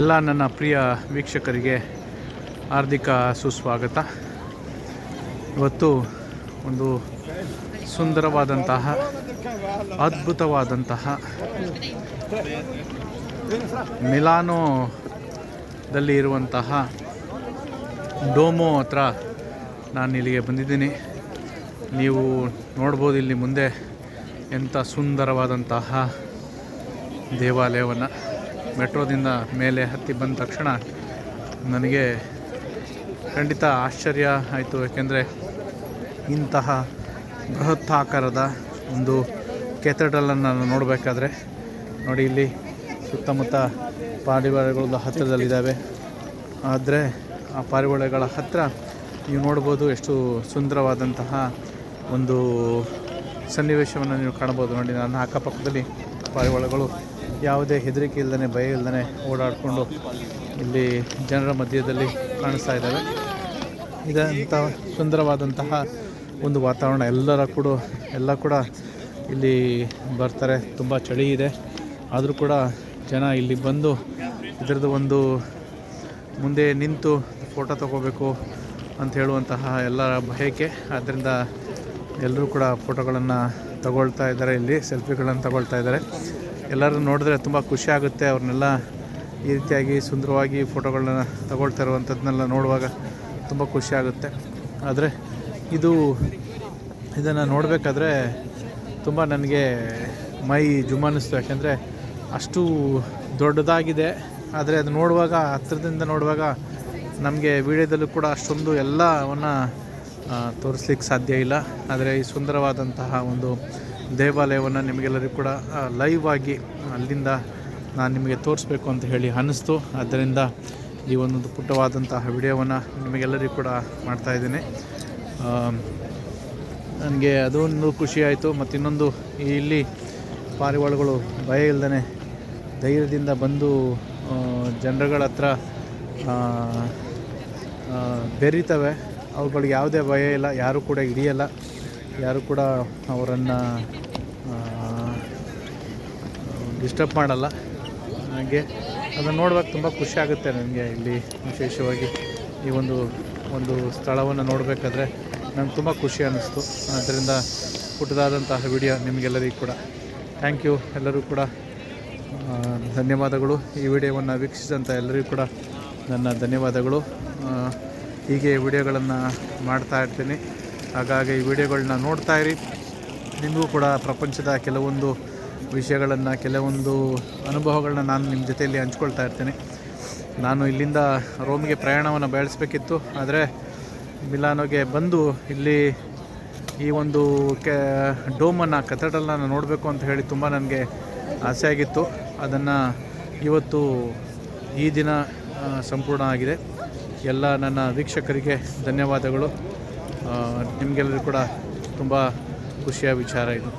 ಎಲ್ಲ ನನ್ನ ಪ್ರಿಯ ವೀಕ್ಷಕರಿಗೆ ಹಾರ್ದಿಕ ಸುಸ್ವಾಗತ. ಇವತ್ತು ಒಂದು ಸುಂದರವಾದಂತಹ, ಅದ್ಭುತವಾದಂತಹ ಮಿಲಾನೋದಲ್ಲಿ ಇರುವಂತಹ ಡೋಮೋ ಹತ್ರ ನಾನು ಇಲ್ಲಿಗೆ ಬಂದಿದ್ದೀನಿ. ನೀವು ನೋಡ್ಬೋದು ಇಲ್ಲಿ ಮುಂದೆ ಎಂಥ ಸುಂದರವಾದಂತಹ ದೇವಾಲಯವನ್ನು. ಮೆಟ್ರೋದಿಂದ ಮೇಲೆ ಹತ್ತಿ ಬಂದ ತಕ್ಷಣ ನನಗೆ ಖಂಡಿತ ಆಶ್ಚರ್ಯ ಆಯಿತು. ಏಕೆಂದರೆ ಇಂತಹ ಬೃಹತ್ತಾಕಾರದ ಒಂದು ಕೆಥೆಡ್ರಲನ್ನು ನಾನು ನೋಡಬೇಕಾದ್ರೆ ನೋಡಿ ಇಲ್ಲಿ ಸುತ್ತಮುತ್ತ ಪಾರಿವಾಳಗಳು ಹತ್ತಿರದಲ್ಲಿದ್ದಾವೆ. ಆದರೆ ಆ ಪಾರಿವಾಳಗಳ ಹತ್ತಿರ ನೀವು ನೋಡ್ಬೋದು ಎಷ್ಟು ಸುಂದರವಾದಂತಹ ಒಂದು ಸನ್ನಿವೇಶವನ್ನು ನೀವು ಕಾಣ್ಬೋದು ನೋಡಿ, ನನ್ನ ಅಕ್ಕಪಕ್ಕದಲ್ಲಿ ಪಾರಿವಾಳಗಳು ಯಾವುದೇ ಹೆದರಿಕೆ ಇಲ್ಲದೇ ಭಯ ಇಲ್ಲದೇ ಓಡಾಡಿಕೊಂಡು ಇಲ್ಲಿ ಜನರ ಮಧ್ಯದಲ್ಲಿ ಕಾಣಿಸ್ತಾ ಇದ್ದಾವೆ ಇದಂಥ ಸುಂದರವಾದಂತಹ ಒಂದು ವಾತಾವರಣ ಎಲ್ಲರ ಕೂಡ, ಎಲ್ಲ ಕೂಡ ಇಲ್ಲಿ ಬರ್ತಾರೆ. ತುಂಬ ಚಳಿ ಇದೆ. ಆದರೂ ಕೂಡ ಜನ ಇಲ್ಲಿ ಬಂದು ಇದರದ್ದು ಒಂದು ಮುಂದೆ ನಿಂತು ಫೋಟೋ ತಗೋಬೇಕು ಅಂತ ಹೇಳುವಂತಹ ಎಲ್ಲರ ಬಯಕೆ. ಆದ್ದರಿಂದ ಎಲ್ಲರೂ ಕೂಡ ಫೋಟೋಗಳನ್ನು ತಗೊಳ್ತಾ ಇದ್ದಾರೆ ಇಲ್ಲಿ, ಸೆಲ್ಫಿಗಳನ್ನು ತಗೊಳ್ತಾ ಇದ್ದಾರೆ. ಎಲ್ಲರೂ ನೋಡಿದ್ರೆ ತುಂಬ ಖುಷಿ ಆಗುತ್ತೆ. ಅವ್ರನ್ನೆಲ್ಲ ಈ ರೀತಿಯಾಗಿ ಸುಂದರವಾಗಿ ಫೋಟೋಗಳನ್ನ ತಗೊಳ್ತಾ ಇರುವಂಥದ್ದನ್ನೆಲ್ಲ ನೋಡುವಾಗ ತುಂಬ ಖುಷಿ ಆಗುತ್ತೆ. ಆದರೆ ಇದು, ಇದನ್ನು ನೋಡಬೇಕಾದ್ರೆ ತುಂಬ ನನಗೆ ಮೈ ಜುಮಾನಿಸ್ತು ಯಾಕೆಂದರೆ ಅಷ್ಟು ದೊಡ್ಡದಾಗಿದೆ. ಆದರೆ ಅದು ನೋಡುವಾಗ ಹತ್ತಿರದಿಂದ ನೋಡುವಾಗ ನಮಗೆ ವಿಡಿಯೋದಲ್ಲೂ ಕೂಡ ಅಷ್ಟೊಂದು ಎಲ್ಲವನ್ನು ತೋರಿಸ್ಲಿಕ್ಕೆ ಸಾಧ್ಯ ಇಲ್ಲ. ಆದರೆ ಈ ಸುಂದರವಾದಂತಹ ಒಂದು ದೇವಾಲಯವನ್ನು ನಿಮಗೆಲ್ಲರಿಗೂ ಕೂಡ ಲೈವ್ ಆಗಿ ಅಲ್ಲಿಂದ ನಾನು ನಿಮಗೆ ತೋರಿಸ್ಬೇಕು ಅಂತ ಹೇಳಿ ಅನ್ನಿಸ್ತು. ಆದ್ದರಿಂದ ಈ ಒಂದೊಂದು ಪುಟ್ಟವಾದಂತಹ ವಿಡಿಯೋವನ್ನು ನಿಮಗೆಲ್ಲರಿಗೂ ಕೂಡ ಮಾಡ್ತಾಯಿದ್ದೀನಿ ನನಗೆ ಅದೊಂದು ಖುಷಿಯಾಯಿತು ಮತ್ತು ಇನ್ನೊಂದು ಇಲ್ಲಿ ಪಾರಿವಾಳಗಳು ಭಯ ಇಲ್ಲದೇ ಧೈರ್ಯದಿಂದ ಬಂದು ಜನರುಗಳ ಹತ್ರ ಬೆರೀತವೆ. ಅವುಗಳಿಗೆ ಯಾವುದೇ ಭಯ ಇಲ್ಲ. ಯಾರೂ ಕೂಡ ಹಿಡಿಯಲ್ಲ. ಯಾರು ಕೂಡ ಅವರನ್ನು ಡಿಸ್ಟರ್ಬ್ ಮಾಡಲ್ಲ. ಹಾಗೆ ಅದನ್ನು ನೋಡುವಾಗ ತುಂಬ ಖುಷಿ ಆಗುತ್ತೆ ನನಗೆ ಇಲ್ಲಿ ವಿಶೇಷವಾಗಿ ಈ ಒಂದು ಒಂದು ಸ್ಥಳವನ್ನು ನೋಡಬೇಕಾದ್ರೆ ನಂಗೆ ತುಂಬ ಖುಷಿ ಅನ್ನಿಸ್ತು. ಅದರಿಂದ ಪುಟ್ಟದಾದಂತಹ ವಿಡಿಯೋ ನಿಮಗೆಲ್ಲರಿಗೂ ಕೂಡ. ಥ್ಯಾಂಕ್ ಯು ಎಲ್ಲರೂ ಕೂಡ. ಧನ್ಯವಾದಗಳು. ಈ ವಿಡಿಯೋವನ್ನು ವೀಕ್ಷಿಸಿದಂಥ ಎಲ್ಲರಿಗೂ ಕೂಡ ನನ್ನ ಧನ್ಯವಾದಗಳು. ಹೀಗೆ ವಿಡಿಯೋಗಳನ್ನು ಮಾಡ್ತಾ ಇರ್ತೀನಿ. ಹಾಗಾಗಿ ಈ ವಿಡಿಯೋಗಳನ್ನ ನೋಡ್ತಾ ಇರಿ. ನಿಮಗೂ ಕೂಡ ಪ್ರಪಂಚದ ಕೆಲವೊಂದು ವಿಷಯಗಳನ್ನು, ಕೆಲವೊಂದು ಅನುಭವಗಳನ್ನ ನಾನು ನಿಮ್ಮ ಜೊತೆಯಲ್ಲಿ ಹಂಚ್ಕೊಳ್ತಾ ಇರ್ತೇನೆ. ನಾನು ಇಲ್ಲಿಂದ ರೋಮ್ಗೆ ಪ್ರಯಾಣವನ್ನು ಬೆಳೆಸಬೇಕಿತ್ತು. ಆದರೆ ಮಿಲಾನೋಗೆ ಬಂದು ಇಲ್ಲಿ ಈ ಒಂದು ಕೆ, ಡೋಮನ್ನು, ಕಥಡಲನ್ನು ನೋಡಬೇಕು ಅಂತ ಹೇಳಿ ತುಂಬ ನನಗೆ ಆಸೆ ಆಗಿತ್ತು ಅದನ್ನು ಇವತ್ತು ಈ ದಿನ ಸಂಪೂರ್ಣ ಆಗಿದೆ. ಎಲ್ಲ ನನ್ನ ವೀಕ್ಷಕರಿಗೆ ಧನ್ಯವಾದಗಳು. ನಿಮಗೆಲ್ಲರಿಗೂ ಕೂಡ ತುಂಬ ಖುಷಿಯ ವಿಚಾರ ಇದು.